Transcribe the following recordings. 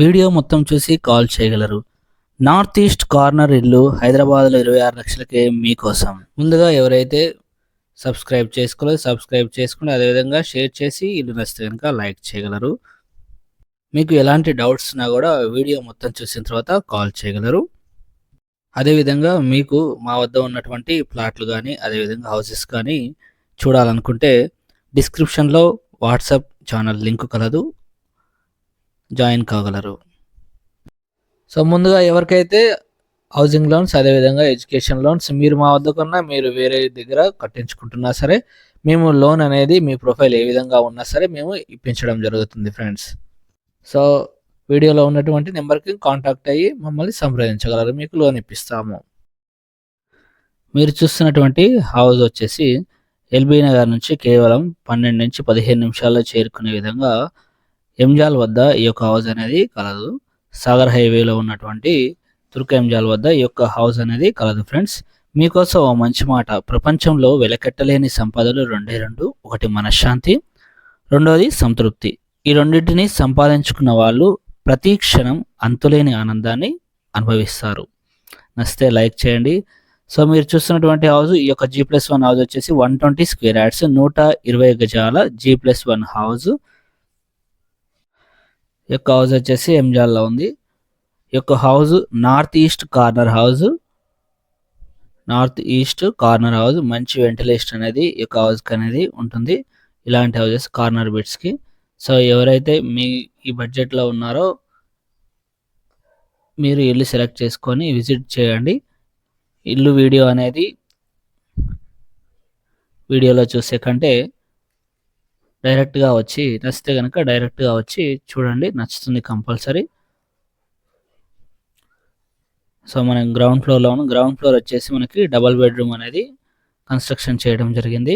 Video మొత్తం చూసి call చేయగలరు. నార్త్ ఈస్ట్ కార్నర్ ఇల్లు హైదరాబాద్లో ఇరవై ఆరు లక్షలకే మీకోసం. ముందుగా ఎవరైతే సబ్స్క్రైబ్ చేసుకోలేదు సబ్స్క్రైబ్ చేసుకుని అదేవిధంగా షేర్ చేసి ఇల్లు నచ్చితే కనుక లైక్ చేయగలరు. మీకు ఎలాంటి డౌట్స్ ఉన్నా కూడా వీడియో మొత్తం చూసిన తర్వాత కాల్ చేయగలరు. అదేవిధంగా మీకు మా వద్ద ఉన్నటువంటి ప్లాట్లు కానీ అదేవిధంగా హౌసెస్ కానీ చూడాలనుకుంటే డిస్క్రిప్షన్లో వాట్సాప్ ఛానల్ లింక్ కలదు. జాయిన్ కాగలరు. సో ముందుగా ఎవరికైతే హౌసింగ్ లోన్స్ అదేవిధంగా ఎడ్యుకేషన్ లోన్స్ మీరు మా వద్ద కన్నా మీరు వేరే దగ్గర కట్టించుకుంటున్నా సరే మేము లోన్ అనేది మీ ప్రొఫైల్ ఏ విధంగా ఉన్నా సరే మేము ఇప్పించడం జరుగుతుంది ఫ్రెండ్స్. సో వీడియోలో ఉన్నటువంటి నెంబర్కి కాంటాక్ట్ అయ్యి మమ్మల్ని సంప్రదించగలరు. మీకు లోన్ ఇప్పిస్తాము. మీరు చూస్తున్నటువంటి హౌస్ వచ్చేసి ఎల్బీ నగర్ నుంచి కేవలం పన్నెండు నుంచి పదిహేను నిమిషాల్లో చేరుకునే విధంగా ఎంజాల్ వద్ద ఈ యొక్క హౌస్ అనేది కలదు. సాగర్ హైవేలో ఉన్నటువంటి తుర్క ఎంజాల్ వద్ద ఈ యొక్క హౌస్ అనేది కలదు ఫ్రెండ్స్. మీకోసం ఓ మంచి మాట. ప్రపంచంలో వెలకట్టలేని సంపదలు రెండే రెండు. ఒకటి మనశ్శాంతి రెండోది సంతృప్తి. ఈ రెండింటిని సంపాదించుకున్న వాళ్ళు ప్రతి క్షణం అంతులేని ఆనందాన్ని అనుభవిస్తారు. నచ్చితే లైక్ చేయండి. సో మీరు చూస్తున్నటువంటి హౌస్ ఈ యొక్క జీ ప్లస్ వన్ హౌస్ వచ్చేసి వన్ ట్వంటీ స్క్వేర్ యాడ్స్ నూట ఇరవై గజాల జీ ప్లస్ వన్ హౌస్. యొక్క హౌస్ వచ్చేసి ఎంజాల్లో ఉంది. యొక్క house north east corner house. North east corner house మంచి వెంటిలేషన్ అనేది ఈ యొక్క హౌస్కి అనేది ఉంటుంది. ఇలాంటి హౌజెస్ కార్నర్ బెడ్స్కి సో ఎవరైతే మీ ఈ బడ్జెట్లో ఉన్నారో మీరు ఇల్లు సెలెక్ట్ చేసుకొని విజిట్ చేయండి. ఇల్లు వీడియో అనేది వీడియోలో చూసే కంటే డైరెక్ట్గా వచ్చి నచ్చితే కనుక డైరెక్ట్గా వచ్చి చూడండి నచ్చుతుంది కంపల్సరీ. సో మనం గ్రౌండ్ ఫ్లోర్లో ఉన్న. గ్రౌండ్ ఫ్లోర్ వచ్చేసి మనకి డబల్ బెడ్రూమ్ అనేది కన్స్ట్రక్షన్ చేయడం జరిగింది.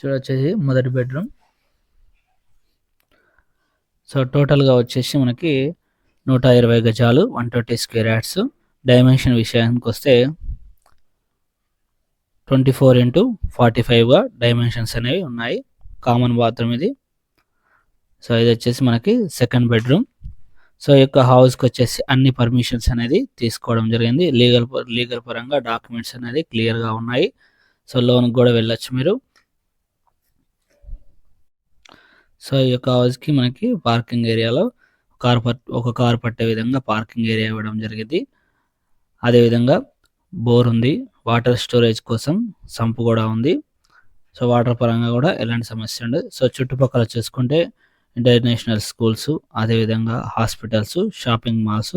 చూడొచ్చేసి మొదటి బెడ్రూమ్. సో టోటల్గా వచ్చేసి మనకి నూట ఇరవై గజాలు one twenty square yards dimension విషయానికి వస్తే ట్వంటీ ఫోర్ ఇంటూ ఫార్టీ ఫైవ్గా డైమెన్షన్స్ అనేవి ఉన్నాయి. కామన్ బాత్రూమ్ ఇది. సో ఇది వచ్చేసి మనకి సెకండ్ బెడ్రూమ్ సో ఈ యొక్క హౌస్కి వచ్చేసి అన్ని పర్మిషన్స్ అనేది తీసుకోవడం జరిగింది. లీగల్ లీగల్ పరంగా డాక్యుమెంట్స్ అనేది క్లియర్గా ఉన్నాయి. సో లోన్కి కూడా వెళ్ళొచ్చు మీరు. సో ఈ యొక్క హౌస్కి మనకి పార్కింగ్ ఏరియాలో కార్ పట్ ఒక కార్ పట్టే విధంగా పార్కింగ్ ఏరియా ఇవ్వడం జరిగింది. అదేవిధంగా బోర్ ఉంది వాటర్ స్టోరేజ్ కోసం సంపు కూడా ఉంది. సో వాటర్ పరంగా కూడా ఎలాంటి సమస్య ఉండదు. సో చుట్టుపక్కల చూసుకుంటే ఇంటర్నేషనల్ స్కూల్స్ అదేవిధంగా హాస్పిటల్స్ షాపింగ్ మాల్స్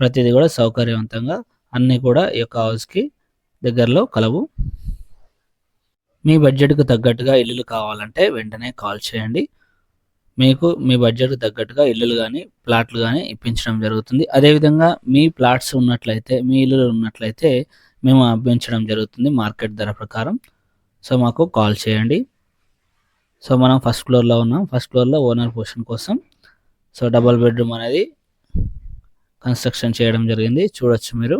ప్రతిదీ కూడా సౌకర్యవంతంగా అన్నీ కూడా ఈ యొక్క హౌస్కి దగ్గరలో కలవు. మీ బడ్జెట్కు తగ్గట్టుగా ఇల్లులు కావాలంటే వెంటనే కాల్ చేయండి. మీకు మీ బడ్జెట్ తగ్గట్టుగా ఇల్లులు కానీ ప్లాట్లు కానీ ఇప్పించడం జరుగుతుంది. అదేవిధంగా మీ ప్లాట్స్ ఉన్నట్లయితే మీ ఇల్లులు ఉన్నట్లయితే మేము అప్పించడం జరుగుతుంది మార్కెట్ ధర ప్రకారం. సో మాకు కాల్ చేయండి. సో మనం ఫస్ట్ ఫ్లోర్లో ఉన్నాం. ఫస్ట్ ఫ్లోర్లో ఓనర్ పోర్షన్ కోసం. సో డబల్ బెడ్రూమ్ అనేది కన్స్ట్రక్షన్ చేయడం జరిగింది. చూడొచ్చు మీరు.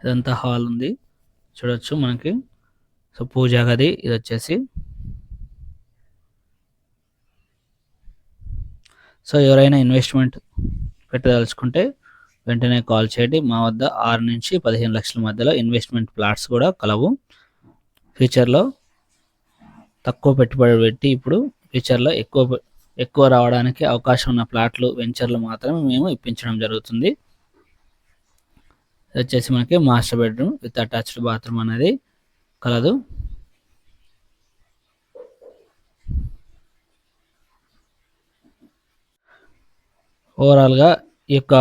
ఇదంతా హాల్ ఉంది. చూడొచ్చు మనకి. సో పూజా గది ఇది వచ్చేసి సో ఎవరైనా ఇన్వెస్ట్మెంట్ పెట్టదలుచుకుంటే వెంటనే కాల్ చేయండి. మా వద్ద ఆరు నుంచి పదిహేను లక్షల మధ్యలో ఇన్వెస్ట్మెంట్ ప్లాట్స్ కూడా కలవు. ఫ్యూచర్లో తక్కువ పెట్టుబడి పెట్టి ఇప్పుడు ఫ్యూచర్లో ఎక్కువ ఎక్కువ రావడానికి అవకాశం ఉన్న ప్లాట్లు వెంచర్లు మాత్రమే మేము ఇప్పించడం జరుగుతుంది. వచ్చేసి మనకి master bedroom with attached bathroom అనేది కలదు. ఓవరాల్గా ఈ యొక్క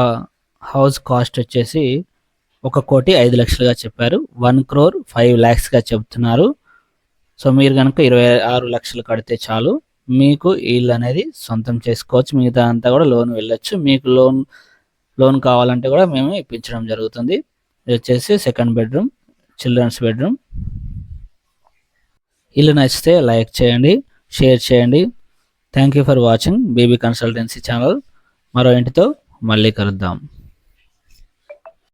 హౌస్ కాస్ట్ వచ్చేసి ఒక కోటి ఐదు లక్షలుగా చెప్పారు. వన్ క్రోర్ ఫైవ్ ల్యాక్స్గా చెప్తున్నారు. సో మీరు కనుక ఇరవై ఆరు లక్షలు కడితే చాలు. మీకు ఇల్లు అనేది సొంతం చేసుకోవచ్చు. మిగతా అంతా కూడా లోన్ వెళ్ళొచ్చు. మీకు లోన్ లోన్ కావాలంటే కూడా మేము ఇప్పించడం జరుగుతుంది. ఇది వచ్చేసి సెకండ్ బెడ్రూమ్ చిల్డ్రన్స్ బెడ్రూమ్. ఇల్లు నచ్చితే లైక్ చేయండి షేర్ చేయండి. Thank you for watching baby consultancy channel. మరో ఇంటితో మళ్ళీ కలుద్దాం.